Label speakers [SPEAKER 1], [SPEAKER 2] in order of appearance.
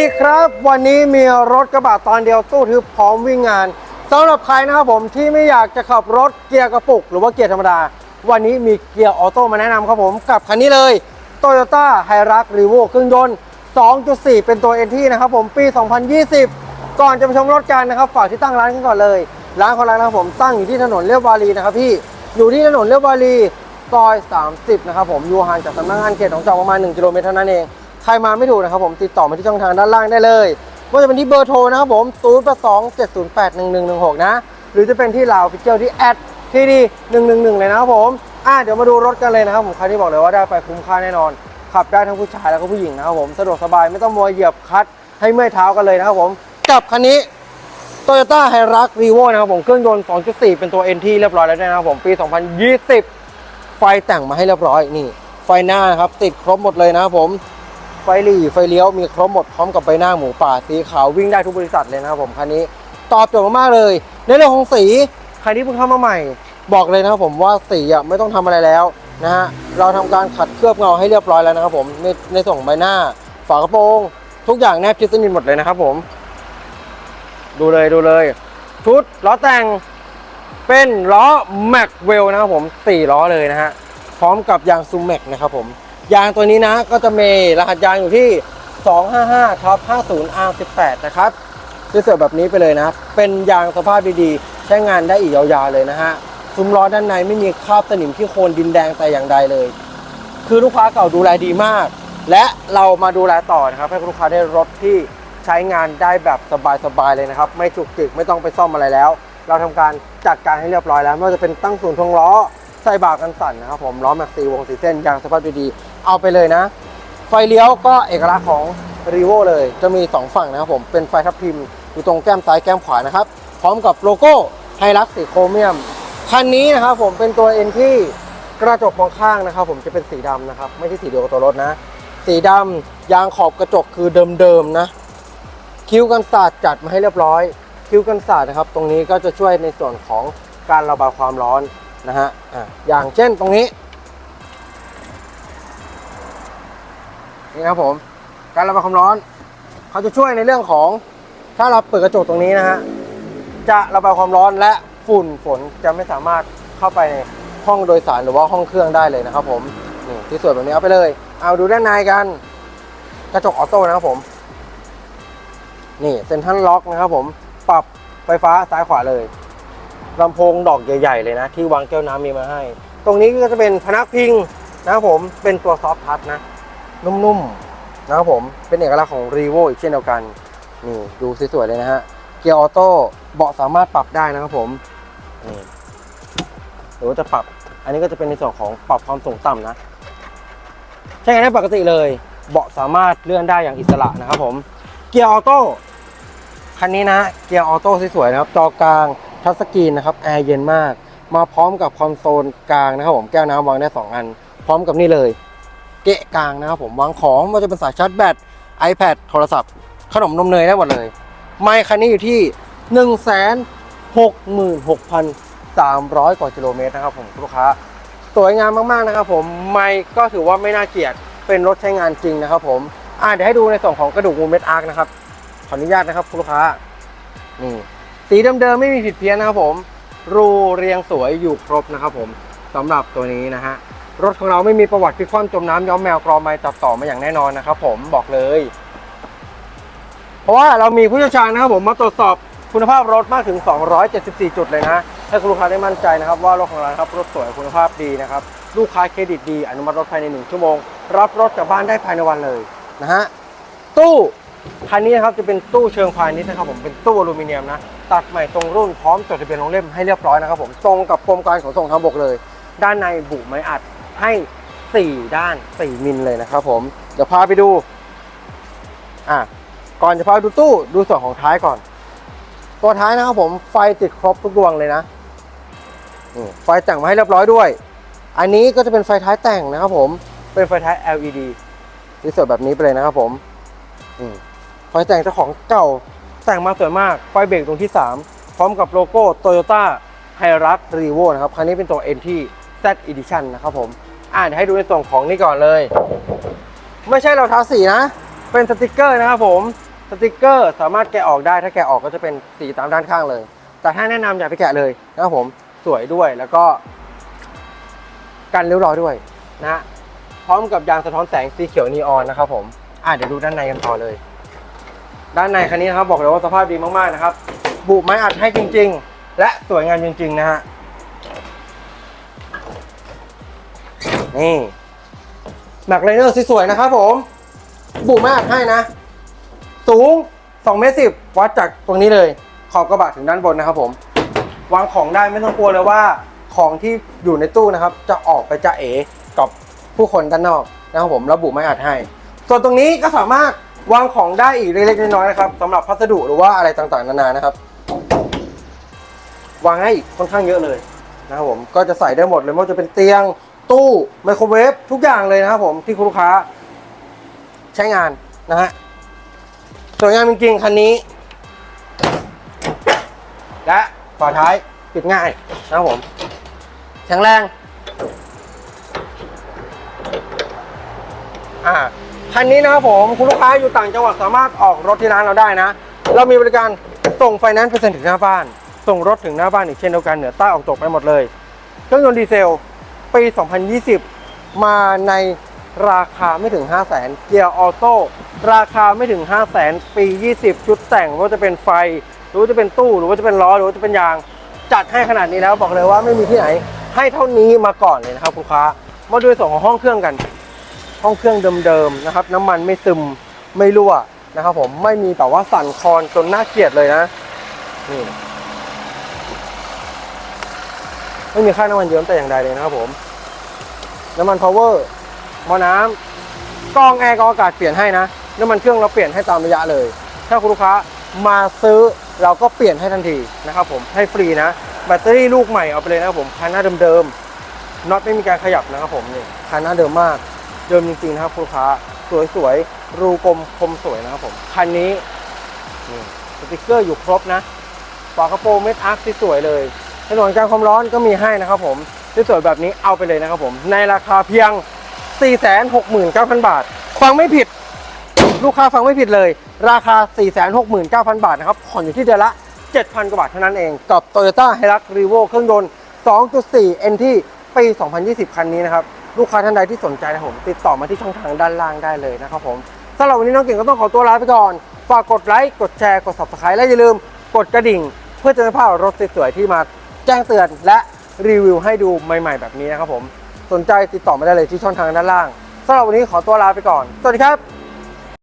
[SPEAKER 1] ดีครับ วันนี้มีรถกระบะตอนเดียวตู้ทึบพร้อมวิ่งงานสำหรับใครนะครับผมที่ไม่อยากจะขับรถเกียร์กระปุก หรือว่าเกียร์ธรรมดา วันนี้มีเกียร์ออโต้มาแนะนำครับผมกับคันนี้เลย Toyota h i r u x r e v o เครื่องยนต์ 2.4 เป็นตัว NT นะครับผมปี 2020 ก่อนจะไปชมรถกันนะครับฝากที่ตั้งร้านกันก่อนเลยร้านของร้านนะครับผมตั้งอยู่ที่ถนนเลียบวารีนะครับพี่อยู่ที่ถนนเลียบวารีซอย 30 นะครับผมอยู่ห่างจากสำนักงานเขตของจังหวัดประมาณ 1 กิโลเมตรเท่านั้นเอง ใครมาไม่ถูกนะครับผมติดต่อมาที่ช่องทางด้านล่างได้เลยว่าจะเป็นที่เบอร์โทรนะครับผม0 8 2 7 0 8 1 1 1 6นะ หรือจะเป็นที่ลาวฟิเจอร์ที่แอดที่ดี111เลยนะครับผมอะเดี๋ยวมาดูรถกันเลยนะครับผมคันที่บอกเลยว่าได้ไปคุ้มค่าแน่นอน ขับได้ทั้งผู้ชายแล้วก็ผู้หญิงนะครับผมสะดวกสบายไม่ต้องมัวเหยียบคัดให้เมื่อยเท้ากันเลยนะครับผมกับคันนี้ Toyota h i r u x r e v o นะครับผมเครื่องยนต์ 2.4 เป็นตัว NT เรียบร้อยแล้วนะครับผมปี 2020 ไฟแต่งมาให้เรียบร้อยนี่ ไฟหน้านะครับติดครบหมดเลยนะครับผม ไฟหลีไฟเลี้ยวมีครบหมดพร้อมกับใบหน้าหมูป่าสีขาววิ่งได้ทุกบริษัทเลยนะครับผมคันนี้ตอบโจทย์มากๆเลย ในเรื่องของสีใครที่เพิ่งเข้ามาใหม่ บอกเลยนะครับผมว่าสีอะไม่ต้องทำอะไรแล้วนะฮะเราทำการขัดเคลือบเงาให้เรียบร้อยแล้วนะครับผมในในส่วนของใบหน้า ฝากระโปรง ทุกอย่างแนบชิดสนิทหมดเลยนะครับผม ดูเลยดูเลย ชุดล้อแต่งเป็นล้อแม็กเวลนะครับผม4ล้อเลยนะฮะพร้อมกับยางซูแม็กนะครับผม ยางตัวนี้นะก็จะมีรหัสยางอยู่ที่ 255ท็อป50 R18 นะครับสวยๆแบบนี้ไปเลยนะ เป็นยางสภาพดีๆ ใช้งานได้อีกยาวๆเลยนะฮะซุ้มล้อด้านในไม่มีคราบสนิมที่โคนดินแดงแต่อย่างใดเลย คือลูกค้าเก่าดูแลดีมาก และเรามาดูแลต่อนะครับ ให้ลูกค้าได้รถที่ใช้งานได้แบบสบายๆเลยนะครับ ไม่จุกจิกไม่ต้องไปซ่อมอะไรแล้ว เราทำการจัดการให้เรียบร้อยแล้วไม่ว่าจะเป็นตั้งศูนย์ทวงล้อใส่บากกันสั่นนะครับผมล้อแม็กซีวงสีเส้นยางสภาพดีๆ เอาไปเลยนะ ไฟเลี้ยวก็เอกลักษณ์ของรีโวเลย จะมี 2 ฝั่งนะครับผมเป็นไฟทับทิมอยู่ตรงแก้มซ้ายแก้มขวานะครับ พร้อมกับโลโก้ไฮรักสีโครเมียมคันนี้นะครับผมเป็นตัว N ที่กระจกมองข้างนะครับ ผมจะเป็นสีดำนะครับ ไม่ใช่สีเดียวกับตัวรถนะ สีดำยางขอบกระจกคือเดิมๆนะ คิ้วกันศาสตร์จัดมาให้เรียบร้อย คิ้วกันศาสตร์นะครับ ตรงนี้ก็จะช่วยในส่วนของการระบายความร้อนนะฮะอะอย่างเช่นตรงนี้ นี่ครับผม การระบายความร้อนเขาจะช่วยในเรื่องของถ้าเราเปิดกระจกตรงนี้นะฮะจะระบายความร้อนและฝุ่นฝนจะไม่สามารถเข้าไปในห้องโดยสารหรือว่าห้องเครื่องได้เลยนะครับ ผมนี่ที่สวยแบบนี้เอาไปเลย เอาดูด้านในกัน กระจกออโต้นะครับผม นี่เซ็นทรัลล็อกนะครับ ผมปรับไฟฟ้าซ้ายขวาเลยลำโพงดอกใหญ่ ๆ เลยนะ ที่วางแก้วน้ำมีมาให้ ตรงนี้ก็จะเป็นพนักพิงนะครับผมเป็นตัวซอฟทัชนะ นุ่มๆนะครับผมเป็นเอกลักษณ์ของ r e v o อีกเช่นเดียวกันนี่ดูสวยๆเลยนะฮะเกียร์ออโต้เบาะสามารถปรับได้นะครับผมนี่หรือว่าจะปรับ อันนี้ก็จะเป็นในส่วนของปรับความสูงต่ำนะใช้งานได้ปกติเลย เบาะสามารถเลื่อนได้อย่างอิสระนะครับผม เกียร์ออโต้คันนี้นะเกียร์ออโต้สวยๆนะครับจอกลางทัชสกรีนนะครับแอร์เย็นมาก มาพร้อมกับคอนโซลกลางนะครับผมแก้วน้ำวางได้2อัน พร้อมกับนี่เลย เกะกลางนะครับผมวางของไมันจะเป็นสายชาร์จแบต iPad โทรศัพท์ ขนมนมเนยได้หมดเลย ไมค์คันนี้อยู่ที่ 1 6 6 3 0 0 กว่ากิโลเมตรนะครับผมลูกค้าสวยงามมากๆนะครับผมไมค์ก็ถือว่าไม่น่าเกลียดเป็นรถใช้งานจริงนะครับผมอ่าเดี๋ยวให้ดูในส่วนของกระดูกมูเม็ดอาร์คนะครับขออนุญาตนะครับลูกค้านี่สีเดิมๆไม่มีผิดเพี้ยนนะครับผม รูเรียงสวยอยู่ครบนะครับผมสำหรับตัวนี้นะฮะ รถของเราไม่มีประวัติพลิกคว่ำจมน้ำย้อมแมวกรอไม้ตัดต่อมาอย่างแน่นอนนะครับผมบอกเลย เพราะว่าเรามีผู้เชี่ยวชาญนะครับผมมาตรวจสอบคุณภาพรถมากถึง 274 จุดเลยนะให้คุณลูกค้าได้มั่นใจนะครับ ว่ารถของเราครับรถสวยคุณภาพดีนะครับลูกค้าเครดิตดี อนุมัติรถภายใน 1 ชั่วโมง รับรถกลับบ้านได้ภายในวันเลยนะฮะตู้คันนี้นะครับจะเป็นตู้เชิงพาณิชย์นะครับผมเป็นตู้อลูมิเนียมนะตัดใหม่ตรงรุ่นพร้อมจดทะเบียนลงเล่มให้เรียบร้อยนะครับผมตรงกับกรมการขนส่งทางบกเลย ด้านในบุไม้อัด ให้ 4 ด้าน 4 มิลเลยนะครับผม เดี๋ยวพาไปดู อะ ก่อนจะพาดูตู้ดูส่วนของท้ายก่อน ตัวท้ายนะครับผมไฟติดครบทุกดวงเลยนะไฟแต่งมาให้เรียบร้อยด้วย อันนี้ก็จะเป็นไฟท้ายแต่งนะครับผม เป็นไฟท้าย LED ที่สวยแบบนี้ไปเลยนะครับผมอืมไฟแต่งเจ้าของเก่าแต่งมาสวยมาก ไฟเบรกตรงที่ 3 พร้อมกับโลโก้ Toyota h i r u x r e v o นะครับ คันนี้เป็นตัว NT Z Edition นะครับผม อ่าเดี๋ยวให้ดูในส่วนของนี่ก่อนเลย ไม่ใช่เราทาสีนะ เป็นสติกเกอร์นะครับผมสติกเกอร์สามารถแกะออกได้ถ้าแกะออกก็จะเป็นสีตามด้านข้างเลย แต่ถ้าแนะนำอย่าไปแกะเลยนะครับผมสวยด้วยแล้วก็กันริ้วรอยด้วยนะฮะพร้อมกับยางสะท้อนแสงสีเขียวนีออนนะครับผมอะเดี๋ยวดูด้านในกันต่อเลย ด้านในคันนี้นะครับบอกเลยว่าสภาพดีมากๆนะครับบุไม้อัดให้จริง ๆ และสวยงามจริง ๆ นะฮะ นี่แม็กไลเนอร์สวยๆนะครับผมบุไม้อัดให้นะ สูง2เมตรสิวัดจากตรงนี้เลย ขอบกระบะถึงด้านบนนะครับผม วางของได้ไม่ต้องกลัวเลยว่า ของที่อยู่ในตู้นะครับ จะออกไปจะเอกับผู้คนด้านนอกนะครับผมระบุไม่อัดให้ ส่วนตรงนี้ก็สามารถวางของได้อีกเล็กๆน้อยๆนะครับสำหรับพัสดุหรือว่าอะไรต่างๆนานานะครับ วางให้อีกค่อนข้างเยอะเลยนะครับผมก็จะใส่ได้หมดเลยไม่ว่าจะเป็นเตียง ตู้ไมโครเวฟทุกอย่างเลยนะครับผมที่คุณลูกค้า ใช้งานนะฮะสวยงามจริงๆคันนี้ และฝาท้ายปิดง่ายนะครับผมแข็งแรงอ่าคันนี้นะครับผมคุณลูกค้าอยู่ต่างจังหวัดสามารถออกรถที่ร้านเราได้นะ เรามีบริการส่งไฟแนนซ์เปอร์เซ็นต์ถึงหน้าบ้าน ส่งรถถึงหน้าบ้านอีกเช่นเดียวกันเหนือใต้ออกตกไปหมดเลย เครื่องยนต์ดีเซล ปี 2020 มาในราคาไม่ถึง 5 0 0 0 0 0เกียร์ออโต้ราคาไม่ถึง 5 0 0 0 0 0ปี 20 ชุดแต่งว่าจะเป็นไฟ หรือว่าจะเป็นตู้ หรือว่าจะเป็นล้อ หรือว่าจะเป็นยาง จัดให้ขนาดนี้แล้วบอกเลยว่าไม่มีที่ไหน ให้เท่านี้มาก่อนเลยนะครับคุณค้ามาดูส่วนของห้องเครื่องกัน ห้องเครื่องเดิมๆนะครับ น้ำมันไม่ซึมไม่รั่วนะครับผมไม่มีแบบว่าสั่นคลอนจนน่าเกลียดเลยนะนี่ ไม่มีค่าน้ำมันเยิ้มแต่อย่างใดเลยนะครับผม น้ำมันพาวเวอร์มอน้ำกรองแอร์กองอากาศเปลี่ยนให้นะ น้ำมันเครื่องเราเปลี่ยนให้ตามระยะเลย ถ้าคุณลูกค้ามาซื้อเราก็เปลี่ยนให้ทันทีนะครับผมให้ฟรีนะ แบตเตอรี่ลูกใหม่เอาไปเลยนะครับผมคันหน้าเดิมๆน็อตไม่มีการขยับนะครับผมนี่คันหน้าเดิมมาก เดิมจริงๆนะครับคุณลูกค้าสวยๆรูกลมคมสวยนะครับผมคันนี้นี่สติกเกอร์อยู่ครบนะฝากระโปรงเม็ดอาร์คสวยเลย ถนนการความร้อนก็มีให้นะครับผมที่สวยแบบนี้เอาไปเลยนะครับผม ในราคาเพียง 469,000 บาท ฟังไม่ผิด ลูกค้าฟังไม่ผิดเลย ราคา 469,000 บาทนะครับ ผ่อนอยู่ที่เดือนละ 7,000 กว่าบาทเท่านั้นเอง กับ Toyota Hilux Revo เครื่องยนต์ 2.4 NT ปี 2020 คันนี้นะครับ ลูกค้าท่านใดที่สนใจนะผม ติดต่อมาที่ช่องทางด้านล่างได้เลยนะครับผมสำหรับวันนี้น้องเก่งก็ต้องขอตัวลาไปก่อน ฝากกดไลค์ กดแชร์ กด subscribe และอย่าลืมกดกระดิ่ง เพื่อจะไม่พลาดรถสวยๆที่มา แจ้งเตือนและรีวิวให้ดูใหม่ ๆ แบบนี้นะครับผม สนใจติดต่อมาได้เลยที่ช่องทางด้านล่างสำหรับวันนี้ขอตัวลาไปก่อน สวัสดีครับ